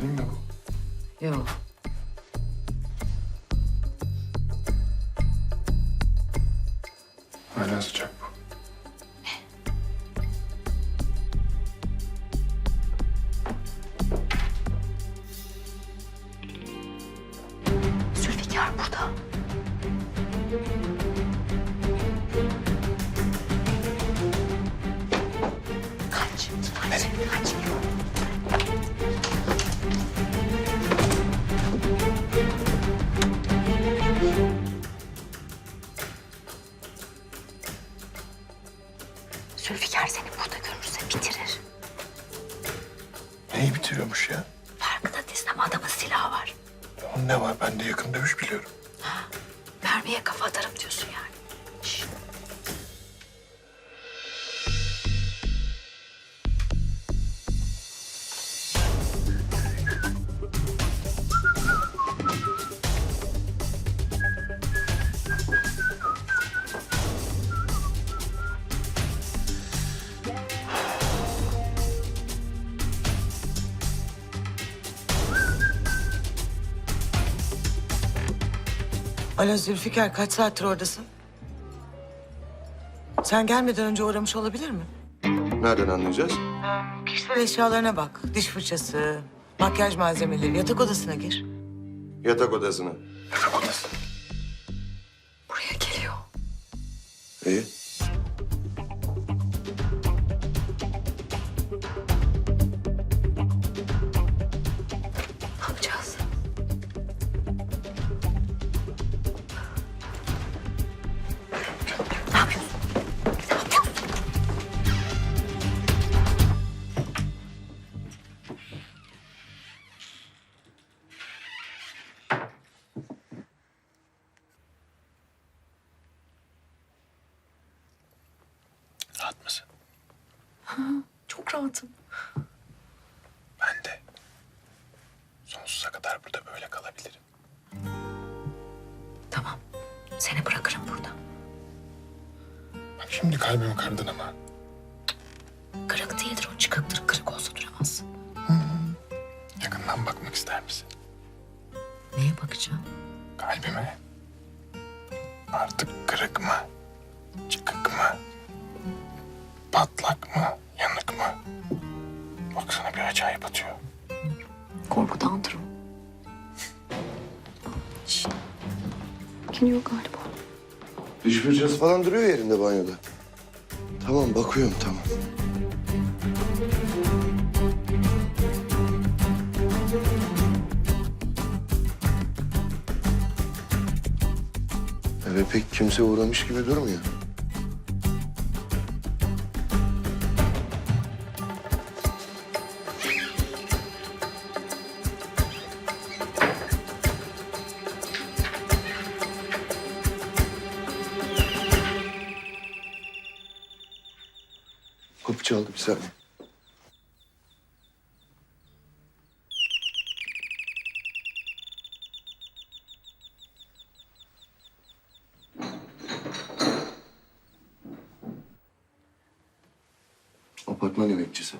Senin mi bu? Yok. Hala sıcak bu. Zülfikar burada. Kaç. Kaç. Kaç. Zülfikar seni burada görürse bitirir. Neyi bitiriyormuş ya? Farkında değilsin ama adamın silahı var. Onun ne var? Ben de yakın dövüş biliyorum. Mermiye kafa atarım diyorsun yani. Alo Zülfikar kaç saattir oradasın? Sen gelmeden önce uğramış olabilir mi? Nereden anlayacağız? Kişisel eşyalarına bak. Diş fırçası, makyaj malzemeleri, yatak odasına gir. Yatak odasına. Yatak odası. Buraya geliyor. İyi. Rahatım. Ben de. Sonsuza kadar burada böyle kalabilirim. Tamam. Seni bırakırım burada. Bak şimdi kalbimi kırdın ama. Kırık değildir o çıkıktır. Kırık olsa duramaz. Yakından bakmak ister misin? Neye bakacağım? Kalbime. Artık kırık mı? Çıkık mı? Patlak mı? Yanık mı? Baksana bir acayip atıyor. Korkudandır o. Şşt. Geliyor galiba. Diş fırçası falan duruyor yerinde banyoda. Tamam bakıyorum tamam. Eve pek kimse uğramış gibi durmuyor. Çaldı bir saniye. Apartman yemekçisi.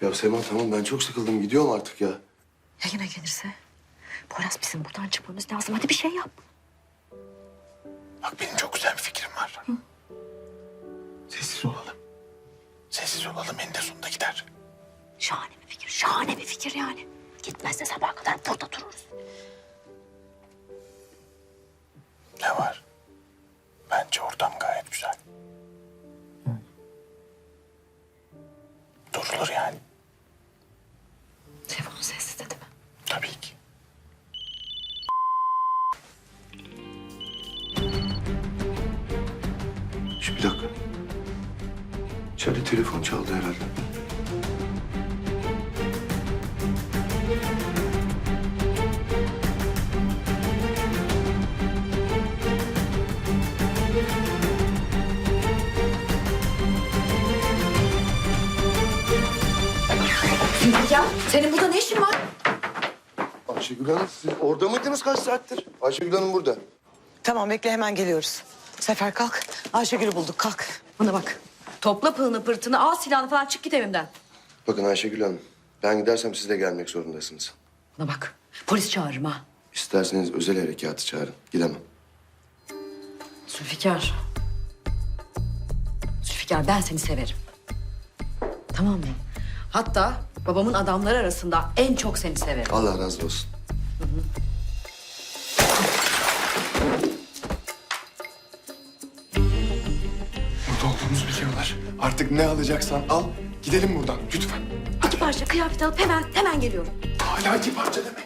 Ya Sema tamam ben çok sıkıldım gidiyorum artık ya. Ya yine gelirse? Poyraz bizim buradan çıkmamız lazım. Hadi bir şey yap. Bak benim çok güzel bir fikrim var. Sessiz Sessiz olalım eninde sonunda gider. Şahane bir fikir. Şahane bir fikir yani. Gitmezse sabaha kadar burada dururuz. Ne var? Bence ortam gayet güzel. Durulur yani. Telefonu sessiz dedi mi? Tabii ki. Şu bir dakika. İçeride telefon çaldı herhalde. Ya senin burada ne işin var? Ayşegül Hanım siz orada mıydınız kaç saattir? Ayşegül Hanım burada. Tamam bekle hemen geliyoruz. Sefer kalk. Ayşegül'ü bulduk kalk. Bana bak. Topla pılını pırtını al silahını falan çık git evimden. Bakın Ayşegül Hanım Ben gidersem siz de gelmek zorundasınız. Bana bak polis çağırırım ha. İsterseniz özel harekatı çağırın. Gidemem. Zülfikar. Zülfikar ben seni severim. Tamam mı? Hatta babamın adamları arasında en çok seni severim. Allah razı olsun. Burada olduğumuzu biliyorlar. Artık ne alacaksan al. Gidelim buradan lütfen. İki parça kıyafet alıp hemen hemen geliyorum. Hala iki parça demek.